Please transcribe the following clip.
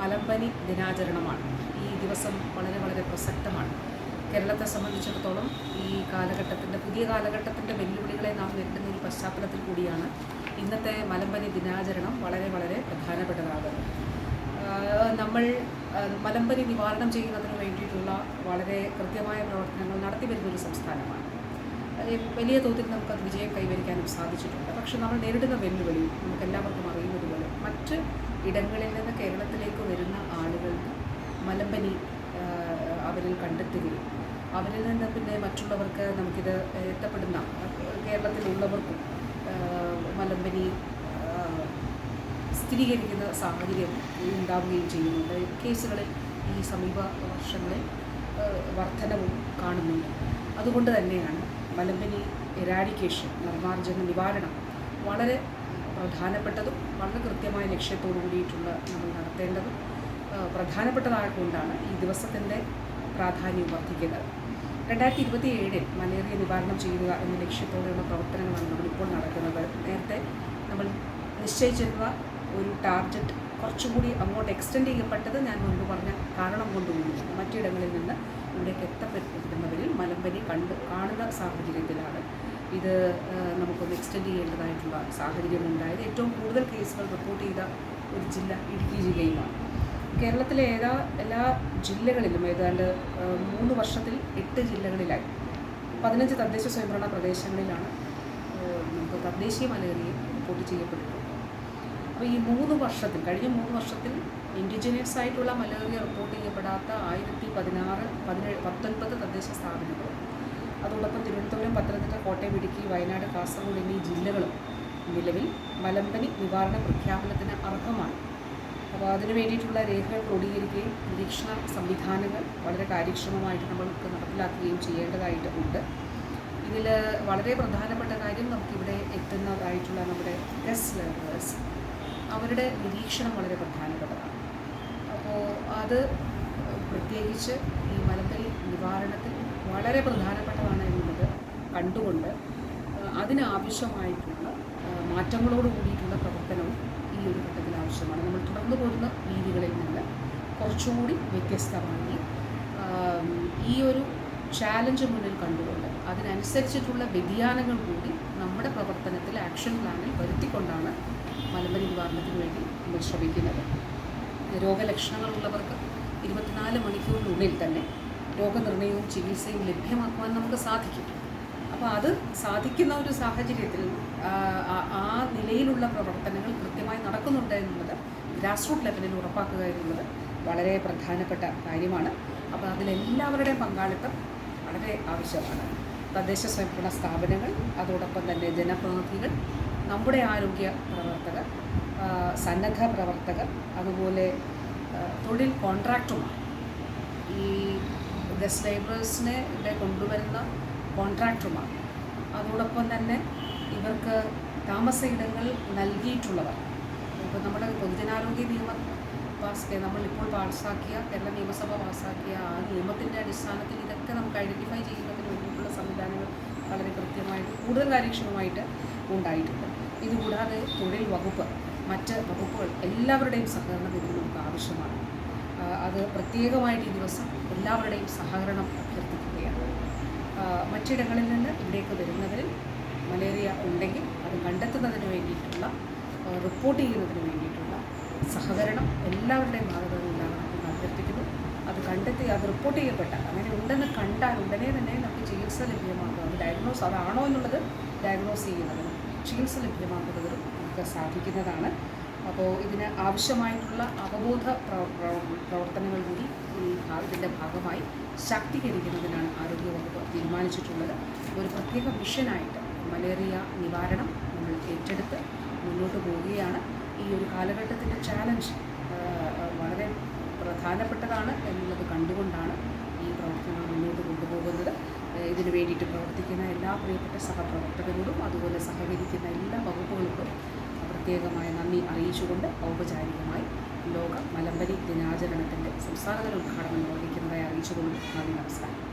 മലമ്പനി ദിനാചരണമാണ്. ഈ ദിവസം വളരെ വളരെ പ്രസക്തമാണ്. കേരളത്തെ സംബന്ധിച്ചിടത്തോളം ഈ കാലഘട്ടത്തിന്റെ പുതിയ കാലഘട്ടത്തിന്റെ വെല്ലുവിളികളെ നാം നേരിടുന്ന ഒരു പശ്ചാത്തലത്തിൽ കൂടിയാണ് ഇന്നത്തെ മലമ്പനി ദിനാചരണം വളരെ വളരെ പ്രധാനപ്പെട്ടതാകുന്നത്. നമ്മൾ മലമ്പനി നിവാരണം ചെയ്യുന്നതിന് വേണ്ടിയിട്ടുള്ള വളരെ കൃത്യമായ പ്രവർത്തനങ്ങൾ നടത്തി വരുന്ന ഒരു സംസ്ഥാനമാണ്. വലിയ തോതിൽ നമുക്കത് വിജയം കൈവരിക്കാനും സാധിച്ചിട്ടുണ്ട്. പക്ഷെ നമ്മൾ നേരിടുന്ന വെല്ലുവിളി നമുക്ക് എല്ലാവർക്കും മറ്റ് ഇടങ്ങളിൽ നിന്ന് കേരളത്തിലേക്ക് വരുന്ന ആളുകൾക്ക് മലമ്പനി അവരിൽ കണ്ടെത്തുകയും അവരിൽ നിന്ന് പിന്നെ മറ്റുള്ളവർക്ക് നമുക്കിത് എത്തപ്പെടുന്ന കേരളത്തിലുള്ളവർക്കും മലമ്പനി സ്ഥിരീകരിക്കുന്ന സാഹചര്യം ഉണ്ടാവുകയും ചെയ്യുന്നുണ്ട്. കേസുകളിൽ ഈ സമീപ വർഷങ്ങളിൽ വർധനവും കാണുന്നുണ്ട്. അതുകൊണ്ട് തന്നെയാണ് മലമ്പനി എറാഡിക്കേഷൻ നിർമ്മാർജന നിവാരണം വളരെ പ്രധാനപ്പെട്ടതും വളരെ കൃത്യമായ ലക്ഷ്യത്തോടു കൂടിയിട്ടുള്ള നമ്മൾ നടത്തേണ്ടതും പ്രധാനപ്പെട്ടതായതുകൊണ്ടാണ് ഈ ദിവസത്തിന്റെ പ്രാധാന്യം വർദ്ധിക്കുന്നത്. രണ്ടായിരത്തി ഇരുപത്തി ഏഴിൽ മലേറിയ നിവാരണം ചെയ്യുക എന്ന ലക്ഷ്യത്തോടെയുള്ള പ്രവർത്തനങ്ങളാണ് നമ്മളിപ്പോൾ നടക്കുന്നത്. നേരത്തെ നമ്മൾ നിശ്ചയിച്ചിരുന്ന ഒരു ടാർഗറ്റ് കുറച്ചുകൂടി അങ്ങോട്ട് എക്സ്റ്റെൻഡ് ചെയ്യപ്പെട്ടത് ഞാൻ മുൻപ് പറഞ്ഞ കാരണം കൊണ്ടുകൂടിയാണ് മറ്റിടങ്ങളിൽ നിന്ന് ഇവിടേക്ക് എത്തപ്പെടുന്നവരിൽ മലമ്പനി കണ്ട് കാണുന്ന സാഹചര്യത്തിലാണ്. ഇത് നമുക്കൊന്ന് എക്സ്റ്റെൻഡ് ചെയ്യേണ്ടതായിട്ടുള്ള സാഹചര്യം ഉണ്ടായത് ഏറ്റവും കൂടുതൽ കേസുകൾ റിപ്പോർട്ട് ചെയ്ത ഒരു ജില്ല ഇടുക്കി ജില്ലയിലാണ്. കേരളത്തിലെ ഏതാ എല്ലാ ജില്ലകളിലും ഏതാണ്ട് മൂന്ന് വർഷത്തിൽ എട്ട് ജില്ലകളിലായി. പതിനഞ്ച് തദ്ദേശ സ്വയംഭരണ പ്രദേശങ്ങളിലാണ് നമുക്ക് തദ്ദേശീയ മലേറിയ റിപ്പോർട്ട് ചെയ്യപ്പെട്ടിട്ടുള്ളത്. അപ്പോൾ ഈ മൂന്ന് വർഷത്തിൽ കഴിഞ്ഞ മൂന്ന് വർഷത്തിൽ ഇൻഡിജിനിയസ് ആയിട്ടുള്ള മലേറിയ റിപ്പോർട്ട് ചെയ്യപ്പെടാത്ത ആയിരത്തി പതിനാറ് പതിനേഴ് പത്തൊൻപത് തദ്ദേശ സ്ഥാപനങ്ങളും അതോടൊപ്പം തിരുവനന്തപുരം പത്തനംതിട്ട കോട്ടയം ഇടുക്കി വയനാട് കാസർഗോഡ് എന്നീ ജില്ലകളും നിലവിൽ മലമ്പനി നിവാരണ പ്രഖ്യാപനത്തിന് അർഹമാണ്. അപ്പോൾ അതിനു വേണ്ടിയിട്ടുള്ള രേഖകൾ ക്രോഡീകരിക്കുകയും നിരീക്ഷണ സംവിധാനങ്ങൾ വളരെ കാര്യക്ഷമമായിട്ട് നമ്മൾക്ക് നടപ്പിലാക്കുകയും ചെയ്യേണ്ടതായിട്ട് ഉണ്ട്. ഇതിൽ വളരെ പ്രധാനപ്പെട്ട കാര്യം നമുക്കിവിടെ എത്തുന്നതായിട്ടുള്ള നമ്മുടെ ഗസ്റ്റ് ലേണേഴ്സ് അവരുടെ നിരീക്ഷണം വളരെ പ്രധാനപ്പെട്ടതാണ്. അപ്പോൾ അത് പ്രത്യേകിച്ച് ഈ മലമ്പനി നിവാരണത്തിൽ വളരെ പ്രധാനപ്പെട്ടതാണ് എന്നുള്ളത് കണ്ടുകൊണ്ട് അതിനാവശ്യമായിട്ടുള്ള മാറ്റങ്ങളോട് കൂടിയിട്ടുള്ള പ്രവർത്തനവും ഈ ഒരു ഘട്ടത്തിൽ ആവശ്യമാണ്. നമ്മൾ തുടർന്നു പോരുന്ന രീതികളിൽ നിന്ന് കുറച്ചുകൂടി വ്യത്യസ്തമായി ഈ ഒരു ചാലഞ്ച് മുന്നിൽ കണ്ടുകൊണ്ട് അതിനനുസരിച്ചിട്ടുള്ള വ്യതിയാനങ്ങൾ കൂടി നമ്മുടെ പ്രവർത്തനത്തിൽ ആക്ഷൻ പ്ലാനിൽ വരുത്തിക്കൊണ്ടാണ് മലമ്പനി നിവാരണത്തിന് വേണ്ടി നമ്മൾ ശ്രമിക്കുന്നത്. രോഗലക്ഷണങ്ങളുള്ളവർക്ക് ഇരുപത്തിനാല് മണിക്കൂറിനുള്ളിൽ തന്നെ രോഗനിർണയവും ചികിത്സയും ലഭ്യമാക്കുവാൻ നമുക്ക് സാധിക്കും. അപ്പോൾ അത് സാധിക്കുന്ന ഒരു സാഹചര്യത്തിൽ ആ, നിലയിലുള്ള പ്രവർത്തനങ്ങൾ കൃത്യമായി നടക്കുന്നുണ്ട് എന്നുള്ളത് ഗ്രാസ് റൂട്ട് ലെവലിൽ ഉറപ്പാക്കുക എന്നുള്ളത് വളരെ പ്രധാനപ്പെട്ട കാര്യമാണ്. അപ്പോൾ അതിലെല്ലാവരുടെയും പങ്കാളിത്തം വളരെ ആവശ്യമാണ്. തദ്ദേശ സ്വയംഭരണ സ്ഥാപനങ്ങൾ അതോടൊപ്പം തന്നെ ജനപ്രതിനിധികൾ നമ്മുടെ ആരോഗ്യ പ്രവർത്തകർ സന്നദ്ധ പ്രവർത്തകർ അതുപോലെ തൊഴിൽ കോൺട്രാക്ടർ ഈ ഗസ്റ്റ് ലേബേഴ്സിനെ ഇവിടെ കൊണ്ടുവരുന്ന കോൺട്രാക്ടർമാർ. അതോടൊപ്പം തന്നെ ഇവർക്ക് താമസ ഇടങ്ങൾ നൽകിയിട്ടുള്ളവർ. ഇപ്പോൾ നമ്മുടെ പൊതുജനാരോഗ്യ നിയമം പാസ് നമ്മളിപ്പോൾ പാസ്സാക്കിയ കേരള നിയമസഭ പാസ്സാക്കിയ ആ നിയമത്തിന്റെ അടിസ്ഥാനത്തിൽ ഇതൊക്കെ നമുക്ക് ഐഡന്റിഫൈ ചെയ്യുന്നതിന് വേണ്ടിയിട്ടുള്ള സംവിധാനങ്ങൾ വളരെ കൃത്യമായിട്ട് കൂടുതൽ കാര്യക്ഷമമായിട്ട് ഉണ്ടായിട്ടുണ്ട്. ഇതുകൂടാതെ തൊഴിൽ വകുപ്പ് മറ്റ് വകുപ്പുകൾ എല്ലാവരുടെയും സഹകരണം ഇതിന് നമുക്ക് ആവശ്യമാണ്. അത് പ്രത്യേകമായിട്ട് ഈ ദിവസം എല്ലാവരുടെയും സഹകരണം അഭ്യർത്ഥിക്കുകയാണ്. മറ്റിടങ്ങളിൽ നിന്ന് ഇവിടേക്ക് വരുന്നവരിൽ മലേറിയ ഉണ്ടെങ്കിൽ അത് കണ്ടെത്തുന്നതിന് വേണ്ടിയിട്ടുള്ള റിപ്പോർട്ട് ചെയ്യുന്നതിന് വേണ്ടിയിട്ടുള്ള സഹകരണം എല്ലാവരുടെയും ഭാഗത്തുനിന്ന് ഉണ്ടാകണമെന്ന് അഭ്യർത്ഥിക്കുന്നു. അത് കണ്ടെത്തി അത് റിപ്പോർട്ട് ചെയ്യപ്പെട്ട അങ്ങനെ ഉണ്ടെന്ന് കണ്ടാൽ ഉടനെ തന്നെ നമുക്ക് ചികിത്സ ലഭ്യമാക്കുക അത് ഡയഗ്നോസ് അതാണോ എന്നുള്ളത് ഡയഗ്നോസ് ചെയ്യുന്നതിനും ചികിത്സ ലഭ്യമാക്കുന്നതിനും നമുക്ക് സാധിക്കുന്നതാണ്. അപ്പോൾ ഇതിന് ആവശ്യമായിട്ടുള്ള അവബോധ പ്രവ- പ്രവ- പ്രവർത്തനങ്ങൾ കൂടി ഈ ഇതിന്റെ ഭാഗമായി ശാക്തീകരിക്കുന്നതിനാണ് ആരോഗ്യവകുപ്പ് തീരുമാനിച്ചിട്ടുള്ളത്. ഒരു പ്രത്യേക മിഷനായിട്ട് മലേറിയ നിവാരണം നമ്മൾ ഏറ്റെടുത്ത് മുന്നോട്ട് പോവുകയാണ്. ഈ ഒരു കാലഘട്ടത്തിന്റെ ചാലഞ്ച് വളരെ പ്രധാനപ്പെട്ടതാണ് എന്നുള്ളത് കണ്ടുകൊണ്ടാണ് ഈ പ്രവർത്തനങ്ങൾ മുന്നോട്ട് കൊണ്ടുപോകുന്നത്. ഇതിനു വേണ്ടിയിട്ട് പ്രവർത്തിക്കുന്ന എല്ലാ പ്രിയപ്പെട്ട സഹപ്രവർത്തകരോടും അതുപോലെ സഹകരിക്കുന്ന എല്ലാ വകുപ്പുകളോടും പ്രത്യേകമായ നന്ദി അറിയിച്ചുകൊണ്ട് ഔപചാരികമായി ലോക മലമ്പനി ദിനാചരണത്തിന്റെ സംസ്ഥാനതല ഉദ്ഘാടനം നിർവഹിക്കുന്നതായി അറിയിച്ചുകൊണ്ട് നന്ദി നമസ്കാരം.